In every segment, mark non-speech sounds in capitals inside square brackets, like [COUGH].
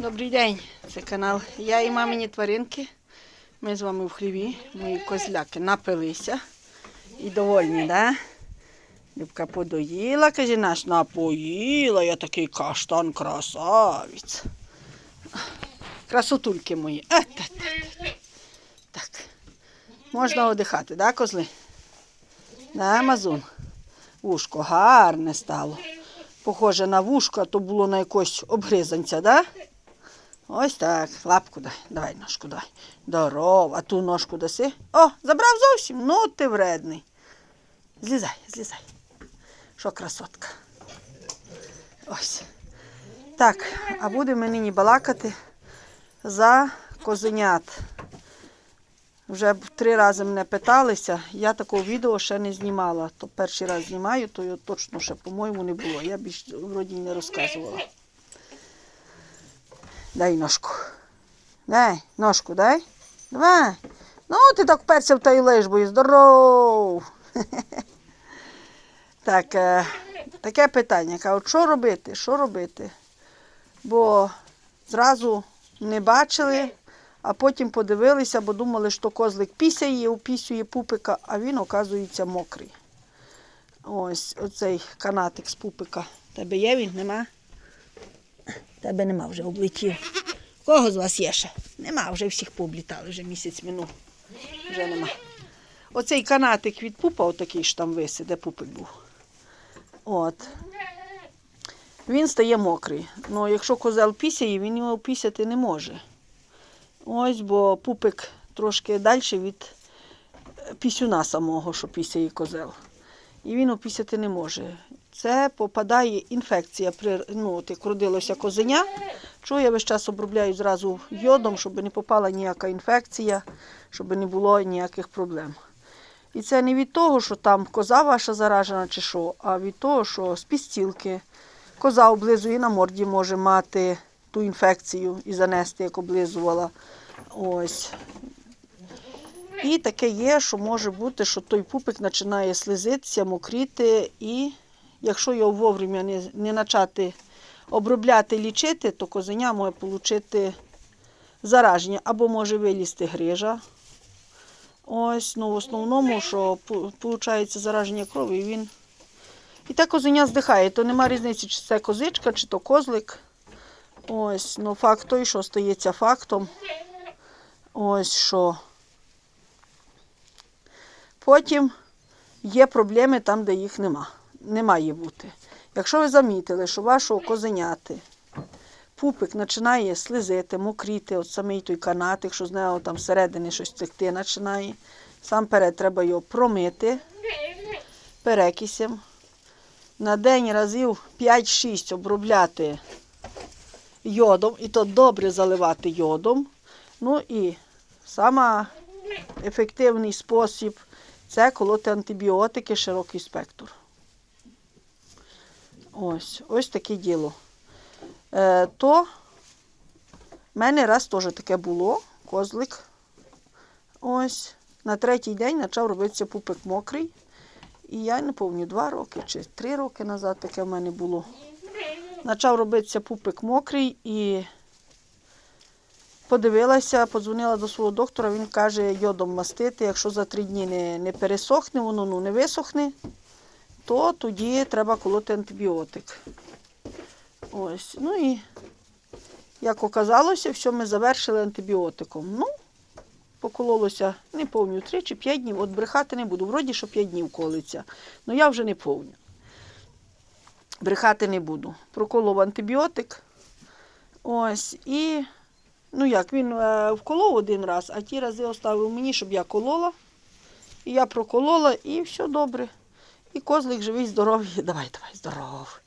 Добрий день, це канал Я і мамині тваринки. Ми з вами в хліві, мої козляки напилися і довольні, да? Любка подоїла, каже наш, напоїла, я такий каштан красавець. Красотульки мої. А, та, та, та. Так. Можна одихати, да, козли? Да, мазун. Вушко гарне стало. Похоже на вушко, а то було на якось обгризанця, да? Ось так. Лапку дай. Давай ножку дай. Здоров, а ту ножку даси. О, забрав зовсім. Ну ти вредний. Злізай, злізай. Що красотка. Ось. Так, а будемо нині балакати за козенят. Вже три рази мене питалися, я такого відео ще не знімала. То перший раз знімаю, то його точно ще, по-моєму, не було. Я більш вроді не розказувала. Дай ножку. Дай, ножку дай. Давай. Ну, ти так вперся та й лежбою. Здоров. [LAUGHS] Так, е, таке питання. Кажу, що робити? Що робити? Бо зразу не бачили, а потім подивилися, бо думали, що козлик пісяє, упісює пупика, а він, оказується, мокрий. Ось оцей канатик з пупика. Тебе є він? Нема? Тебе нема вже облетів. Кого з вас є ще? Нема, вже всіх пооблітали, вже місяць минув. Вже нема. Оцей канатик від пупа, отакий ж там висить, де пупик був. От. Він стає мокрий. Ну, якщо козел пісяє, він його пісяти не може. Ось, бо пупик трошки далі від е, пісюна самого, що пісяє козел. І він опісяти не може. Це попадає інфекція, при, ну, от як родилося козеня, що я весь час обробляю зразу йодом, щоб не попала ніяка інфекція, щоб не було ніяких проблем. І це не від того, що там коза ваша заражена чи що, а від того, що з підстілки коза облизує на морді, може мати ту інфекцію і занести, як облизувала. Ось. І таке є, що може бути, що той пупик починає слизитися, мокріти, і якщо його вовремя не, не почати обробляти, лічити, то козеня може отримати зараження або може вилізти грижа. Ось, ну в основному, що виходить зараження крові, і він. І те козеня здихає, то нема різниці, чи це козичка, чи то козлик. Ось, ну факт той, що стається фактом. Ось що. Потім є проблеми там, де їх нема. Не має бути. Якщо ви замітили, що вашого козеняти пупик починає слизити, мокріти, от самий той канатик, що з нього там всередині щось текти починає. Сам перед треба його промити перекисем. На день разів 5-6 обробляти йодом, і то добре заливати йодом. Ну і саме ефективний спосіб це колоти антибіотики, широкий спектр. Ось, ось таке діло. Е, то в мене раз теж таке було, козлик. Ось. На третій день почав робитися пупик мокрий. І я не пам'ятаю, два роки чи три роки назад таке в мене було. Почав робитися пупик мокрий і подивилася, подзвонила до свого доктора, він каже, йодом мастити, якщо за три дні не, не пересохне, воно ну, не висохне, то тоді треба колоти антибіотик. Ось. Ну і, як оказалося, все ми завершили антибіотиком. Ну, покололося, не пам'ятаю, 3 чи 5 днів. От брехати не буду. Вроді, що 5 днів колиться. Ну я вже не пам'ятаю. Брехати не буду. Проколов антибіотик. Ось. І, ну як, він е, вколов один раз, а ті рази оставив мені, щоб я колола. І я проколола, і все добре. І козлик живий, здоровий. [LAUGHS] Давай, давай, здоров.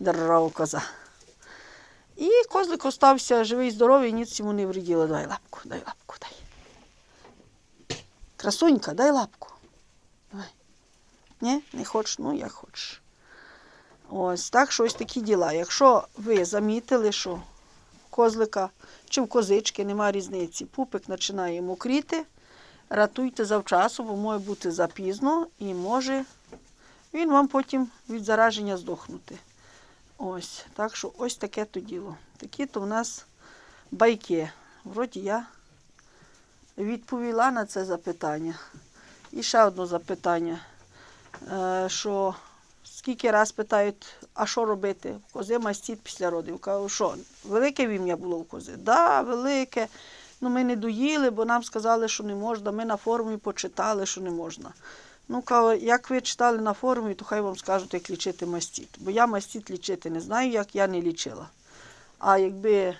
Здоров, коза. І козлик остався живий, здоровий, ніц йому не вреділо. Дай лапку, дай лапку, дай. Красунька, дай лапку. Давай. Ні, не хочеш, ну як хочеш. Ось так що ось такі діла. Якщо ви замітили, що козлика чи в козички немає різниці, пупик починає мокріти, ратуйте завчасу, бо може бути запізно і може він вам потім від зараження здохнути. Ось, так що ось таке то діло. Такі то в нас байки. Вроді я відповіла на це запитання. І ще одне запитання, е, що скільки раз питають, а що робити? В кози мастіт після родів. Кажу, що, велике вім'я було в кози? Так, да, велике. Ну, ми не доїли, бо нам сказали, що не можна. Ми на форумі почитали, що не можна. Ну, як ви читали на форумі, то хай вам скажуть, як лічити мастіт. Бо я мастіт лічити не знаю, як я не лічила. А якби,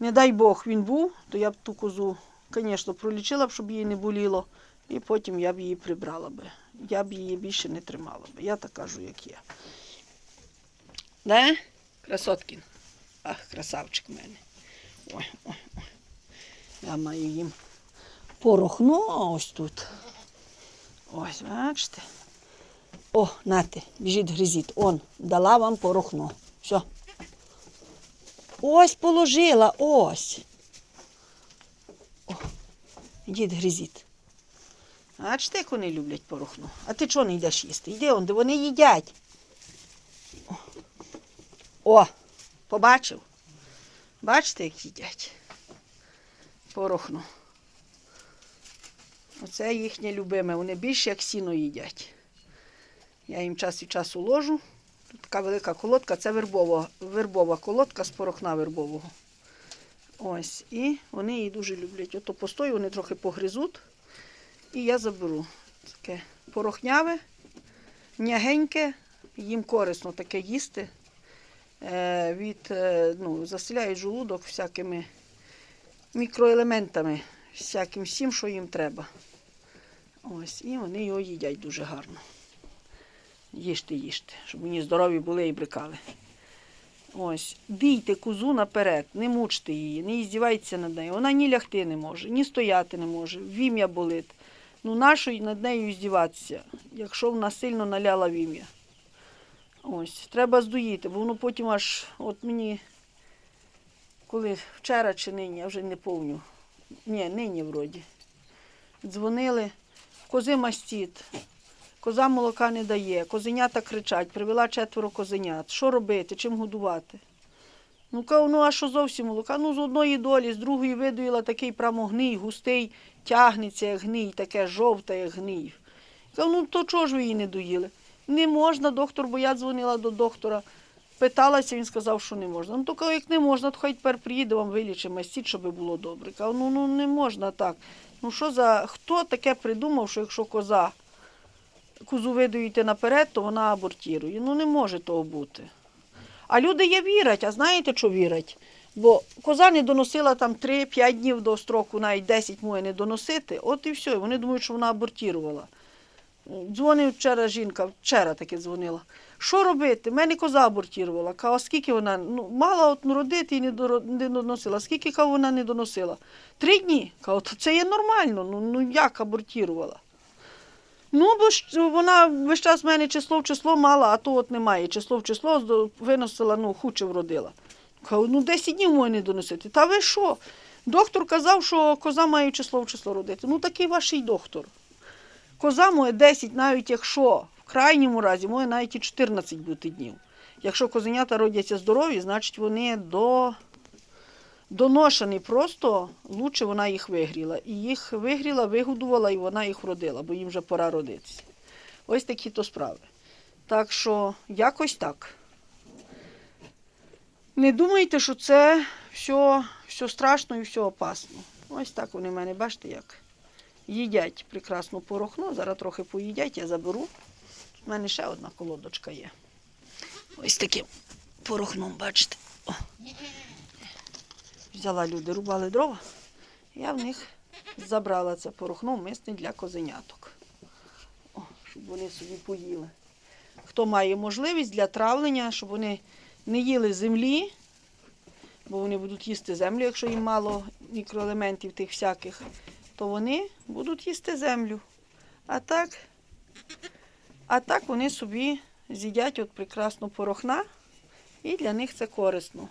не дай Бог, він був, то я б ту козу, звісно, пролічила б, щоб їй не боліло, і потім я б її прибрала би. Я б її більше не тримала б. Я так кажу, як є. Да? Красоткін. Ах, красавчик в мене. Ой, ой, ой. Я маю їм порохно ось тут. Ось, бачите. О, нате, біжіть гризіть. Он, дала вам порохно. Все. Ось положила, ось. О, ідіть гризіть. Бачите, як вони люблять порохну. А ти чого не йдеш їсти? Йди он, де вони їдять. О побачив? Бачите, як їдять? Порохну. Оце їхнє любиме. Вони більше як сіно їдять. Я їм час від часу ложу. Тут така велика колодка, це вербова, вербова колодка з порохна вербового. Ось. І вони її дуже люблять. Ото постою, вони трохи погризуть. І я заберу. Таке порохняве, м'ягеньке, їм корисно таке їсти. Е, від, е, ну, заселяють желудок всякими мікроелементами, всяким всім, що їм треба. Ось, і вони його їдять дуже гарно. Їжте, їжте, щоб вони здорові були і брикали. Ось, бійте козу наперед, не мучте її, не іздівайтеся над нею. Вона ні лягти не може, ні стояти не може, вім'я болить. Ну, нащо над нею здіватися, якщо вона сильно наляла вім'я. Ось, треба здоїти, бо воно потім аж, от мені, коли вчора чи нині, я вже не помню. Ні, нині вроді. Дзвонили, кози мастіт, коза молока не дає, козенята кричать, привела четверо козенят. Що робити, чим годувати? Ну, кажу, ну а що зовсім молока? Ну, з одної долі, з другої видоїла такий прямо гний, густий, тягнеться, як гний, таке жовте, як гний. Кажу, ну то чого ж ви її не доїли? Не можна, доктор, бо я дзвонила до доктора, питалася, він сказав, що не можна. Ну, то як не можна, то хай тепер приїде, вам вилічимо мастіть, щоб було добре. Кажу, ну, ну не можна так. Ну що за хто таке придумав, що якщо коза козу видаєте наперед, то вона абортірує. Ну не може того бути. А люди є вірять, а знаєте, що вірять? Бо коза не доносила там 3-5 днів до строку, навіть 10 може не доносити, от і все. Вони думають, що вона абортірувала. Дзвонив вчора жінка, вчора таки дзвонила. Що робити? Мене коза абортірувала. Каже, а скільки вона ну, мала от родити і не, доносила. Скільки каже, вона не доносила? Три дні. Каже, то це є нормально. Ну, ну як абортірувала? Ну, бо вона весь час в мене число в число мала, а то от немає. Число в число виносила, ну, хуче вродила. Кажу, ну 10 днів може не доносити. Та ви що? Доктор казав, що коза має число в число родити. Ну такий ваш доктор. Коза може 10, навіть якщо в крайньому разі, може навіть і 14 бути днів. Якщо козенята родяться здорові, значить вони до... доношені. Просто лучше вона їх вигріла. І їх вигріла, вигодувала, і вона їх родила, бо їм вже пора родитися. Ось такі то справи. Так що якось так. Не думайте, що це все, все страшно і все опасно. Ось так вони в мене, бачите, як їдять прекрасно порохно. Зараз трохи поїдять, я заберу. У мене ще одна колодочка є. Ось таким порохном, бачите. О. Взяла люди, рубали дрова. Я в них забрала це порохно мисне для козеняток. О, щоб вони собі поїли. Хто має можливість для травлення, щоб вони не їли землі, бо вони будуть їсти землю, якщо їм мало мікроелементів тих всяких, то вони будуть їсти землю. А так, а так вони собі з'їдять от прекрасно порохна, і для них це корисно.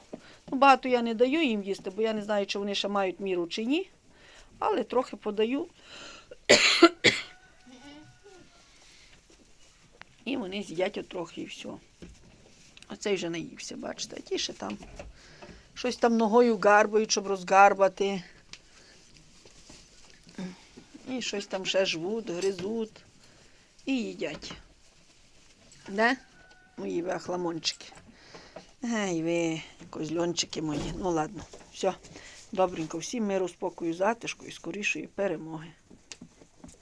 Ну, багато я не даю їм їсти, бо я не знаю, чи вони ще мають міру чи ні, але трохи подаю. І вони з'їдять от трохи і все. Оцей вже наївся, бачите, а ті ще там щось там ногою гарбають, щоб розгарбати. І щось там ще жвуть, гризуть і їдять. Де? Мої ви Гей Ей ви, козльончики мої. Ну ладно, все. Добренько, всім миру, спокою, затишку і скорішої перемоги.